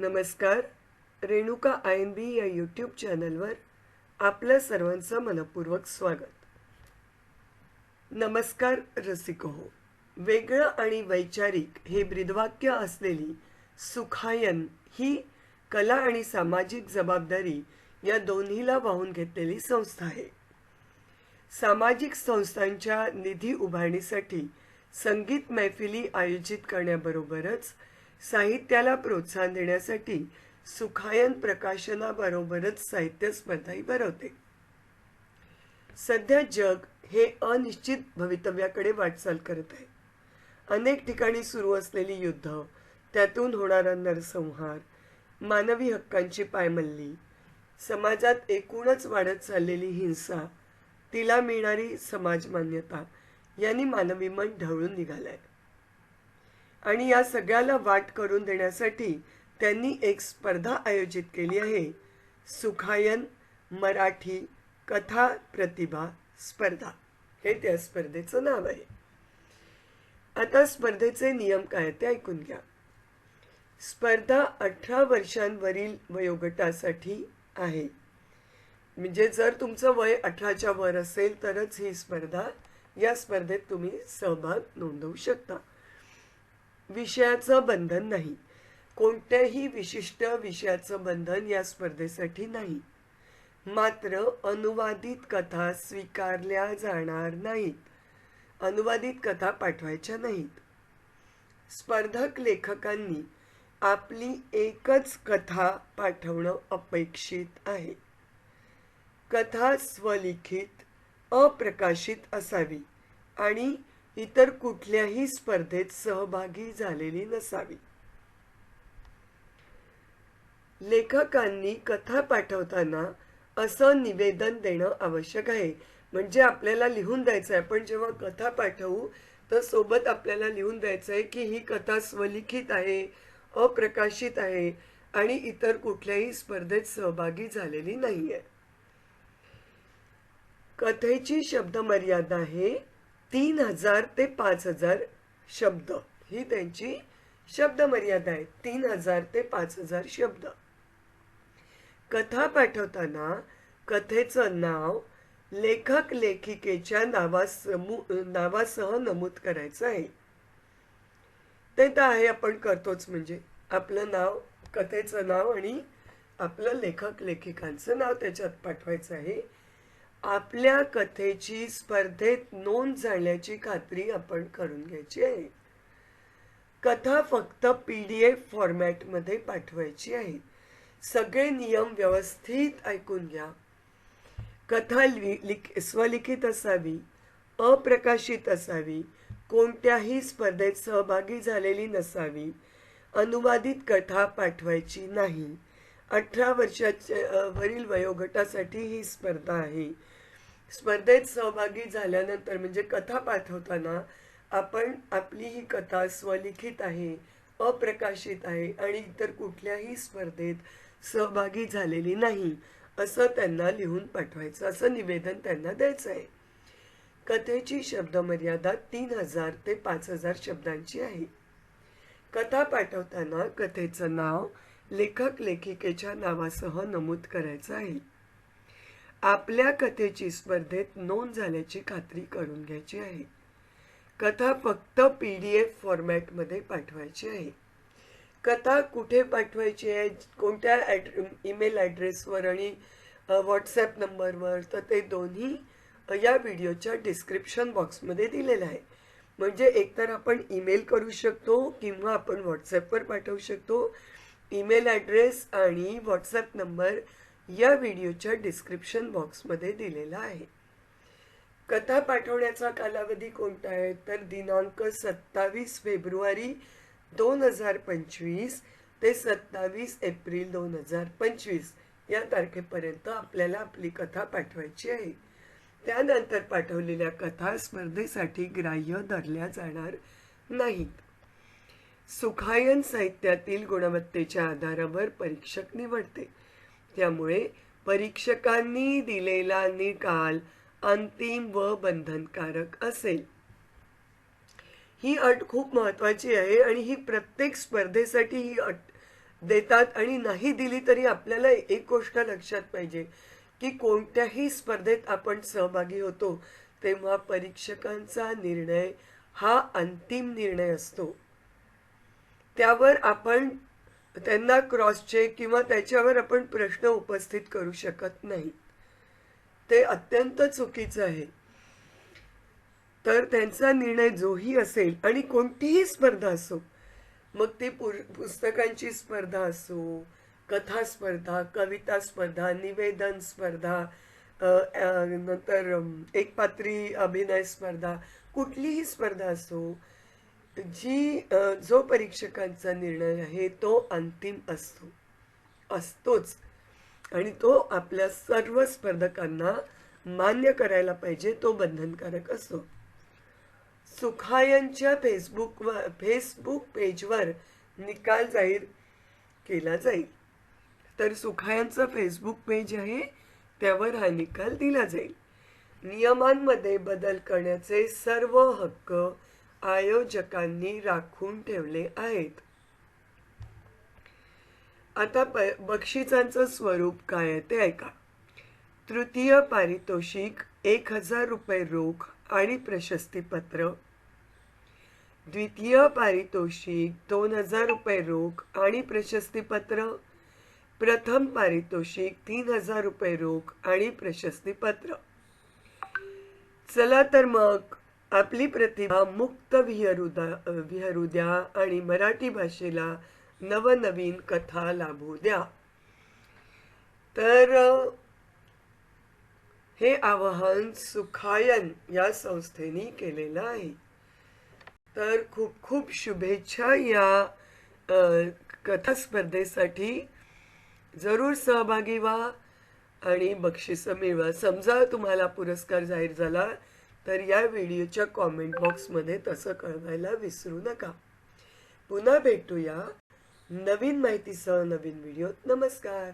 नमस्कार Renuka I N बी या YouTube चॅनलवर आपलं सर्वांचं मनपूर्वक स्वागत. नमस्कार रसिक हो वेगळं आणि वैचारिक हे ब्रीदवाक्य असलेली सुखायन ही कला आणि सामाजिक जबाबदारी या दोन्हीला वाहून घेतलेली संस्था आहे. सामाजिक संस्थांच्या निधी उभारणीसाठी संगीत मैफिली आयोजित करण्याबरोबरच साहित्याला प्रोत्साहन देण्यासाठी सुखायन प्रकाशनाबरोबरच साहित्य स्पर्धाही भरवते. सध्या जग हे अनिश्चित भवितव्याकडे वाटचाल करत आहे. अनेक ठिकाणी सुरू असलेली युद्ध त्यातून होणारा नरसंहार मानवी हक्कांची पायमल्ली समाजात एकूणच वाढत चाललेली हिंसा तिला मिळणारी समाज मान्यता यांनी मानवी मन ढवळून निघालंय. आणि या सगळ्याला वाट करून देण्यासाठी त्यांनी एक स्पर्धा आयोजित केली आहे. सुखायन मराठी कथा प्रतिभा स्पर्धा. हे त्या स्पर्धेचं नाव आहे. आता स्पर्धेचे नियम काय ते ऐकून घ्या. स्पर्धा अठरा वर्षांवरील वयोगटासाठी आहे. म्हणजे जर तुमचं वय अठराच्या वर असेल तरच ही स्पर्धा या स्पर्धेत तुम्ही सहभाग नोंदवू शकता. विषयाचं बंधन नाही. कोणत्याही विशिष्ट विषयाचं बंधन या स्पर्धेसाठी नाही. मात्र अनुवादित कथा स्वीकारल्या जाणार नाहीत. अनुवादित कथा पाठवायच्या नाहीत. स्पर्धक लेखकांनी आपली एकच कथा पाठवणं अपेक्षित आहे. कथा स्वलिखित अप्रकाशित असावी आणि इतर कुठल्याही स्पर्धेत सहभागी झालेली नसावी. लेखकांनी कथा पाठवताना असं निवेदन देणं आवश्यक आहे. म्हणजे आपल्याला लिहून द्यायचं आहे पण जेव्हा कथा पाठवू तर सोबत आपल्याला लिहून द्यायचं आहे की ही कथा स्वलिखित आहे अप्रकाशित आहे आणि इतर कुठल्याही स्पर्धेत सहभागी झालेली नाही आहे कथेची शब्द मर्यादा आहे तीन हजार ते पाच हजार शब्द. ही त्यांची शब्द मर्यादा आहे तीन हजार ते पाच हजार शब्द. कथा पाठवताना कथेचं नाव लेखक लेखिकेच्या नावासमू नावासह नमूद करायचं आहे. ते तर आहे आपण करतोच म्हणजे. आपलं नाव कथेचं नाव आणि आपलं लेखक लेखिकांचं नाव त्याच्यात पाठवायचं आहे. आपल्या कथेची स्पर्धेत नोंद झाल्याची खात्री आपण करून घ्यायची आहे. कथा फक्त पी डी एफ फॉर्मॅटमध्ये पाठवायची आहे. सगळे नियम व्यवस्थित ऐकून घ्या. कथा लिख स्वलिखित असावी अप्रकाशित असावी कोणत्याही स्पर्धेत सहभागी झालेली नसावी अनुवादित कथा पाठवायची नाही. अठरा वर्षाच्या वरील वयोगटासाठी ही स्पर्धा आहे. स्पर्धेत सहभागी झाल्यानंतर म्हणजे कथा पाठवताना आपण आपली ही कथा स्वलिखित आहे अप्रकाशित आहे आणि इतर कुठल्याही स्पर्धेत सहभागी झालेली नाही असं त्यांना लिहून पाठवायचं असं निवेदन त्यांना द्यायचं आहे. कथेची शब्दमर्यादा तीन हजार ते पाच हजार शब्दांची आहे. कथा पाठवताना कथेचं नाव लेखक लेखिकेच्या नावासह नमूद करायचं आहे. आपल्या कथेची स्पर्धेत नोंद झाल्याची खात्री करून घ्यायची आहे. कथा फक्त पी डी एफ फॉर्मॅटमध्ये पाठवायची आहे. कथा कुठे पाठवायची आहे? कोणत्या ॲड ईमेल ॲड्रेसवर आणि व्हॉट्सॲप नंबरवर? तर ते दोन्ही या व्हिडिओच्या डिस्क्रिप्शन बॉक्समध्ये दिलेलं आहे. म्हणजे एकतर आपण ईमेल करू शकतो किंवा आपण व्हॉट्सॲपवर पाठवू शकतो. ईमेल ॲड्रेस आणि व्हॉट्सॲप नंबर या व्हिडिओच्या डिस्क्रिप्शन बॉक्समध्ये दिलेला आहे. कथा पाठवण्याचा कालावधी कोणता आहे? तर दिनांक सत्तावीस फेब्रुवारी दोन हजार पंचवीस ते सत्तावीस एप्रिल दोन हजार पंचवीस या तारखेपर्यंत आपल्याला आपली कथा पाठवायची आहे. त्यानंतर पाठवलेल्या कथा स्पर्धेसाठी ग्राह्य धरल्या जाणार नाहीत. सुखायन साहित्यातील गुणवत्तेच्या आधारावर परीक्षक निवडते. त्यामुळे परीक्षकांनी दिलेला निकाल अंतिम व बंधनकारक असेल. ही अट खूप महत्वाची आहे आणि ही प्रत्येक स्पर्धेसाठी ही अट देतात आणि नाही दिली तरी आपल्याला एक गोष्ट लक्षात पाहिजे की कोणत्याही स्पर्धेत आपण सहभागी होतो तेव्हा परीक्षकांचा निर्णय हा अंतिम निर्णय असतो. त्यावर आपण त्यांना क्रॉस चेक किंवा त्याच्यावर आपण प्रश्न उपस्थित करू शकत नाही. ते अत्यंत चुकीचं आहे. तर त्यांचा निर्णय जोही असेल आणि कोणतीही स्पर्धा असो मग ती पु पुस्तकांची स्पर्धा असो कथा स्पर्धा कविता स्पर्धा निवेदन स्पर्धा नंतर एकपात्री अभिनय स्पर्धा कुठलीही स्पर्धा असो जी जो परीक्षकांचा निर्णय आहे तो अंतिम असतो. असतोच. आणि तो आपल्या सर्व स्पर्धकांना मान्य करायला पाहिजे तो बंधनकारक असतो. सुखायांच्या फेसबुक फेसबुक पेजवर निकाल जाहीर केला जाईल. तर सुखायांचं फेसबुक पेज आहे त्यावर हा निकाल दिला जाईल. नियमांमध्ये बदल करण्याचे सर्व हक्क आयोजकांनी राखून ठेवले आहेत. आता बक्षिसांचं स्वरूप काय आहे ते ऐका. तृतीय पारितोषिक एक हजार रुपये रोख आणि प्रशस्तीपत्र द्वितीय पारितोषिक दोन हजार रुपये रोख आणि प्रशस्तीपत्र प्रथम पारितोषिक तीन हजार रुपये रोख आणि प्रशस्तीपत्र चला तर मग आपली प्रतिभा मुक्त विहरू विहरू द्या आणि मराठी भाषेला नवनवीन कथा लाभू द्या. तर हे आवाहन सुखायन या संस्थेने केलेलं आहे. तर खूप खूप शुभेच्छा या अ, कथा स्पर्धेसाठी. जरूर सहभागी व्हा आणि बक्षिसं मिळवा. समजा तुम्हाला पुरस्कार जाहीर झाला तर या व्हिडिओच्या कॉमेंट बॉक्समध्ये तसं कळवायला विसरू नका. पुन्हा भेटूया नवीन माहितीसह नवीन व्हिडिओत. नमस्कार.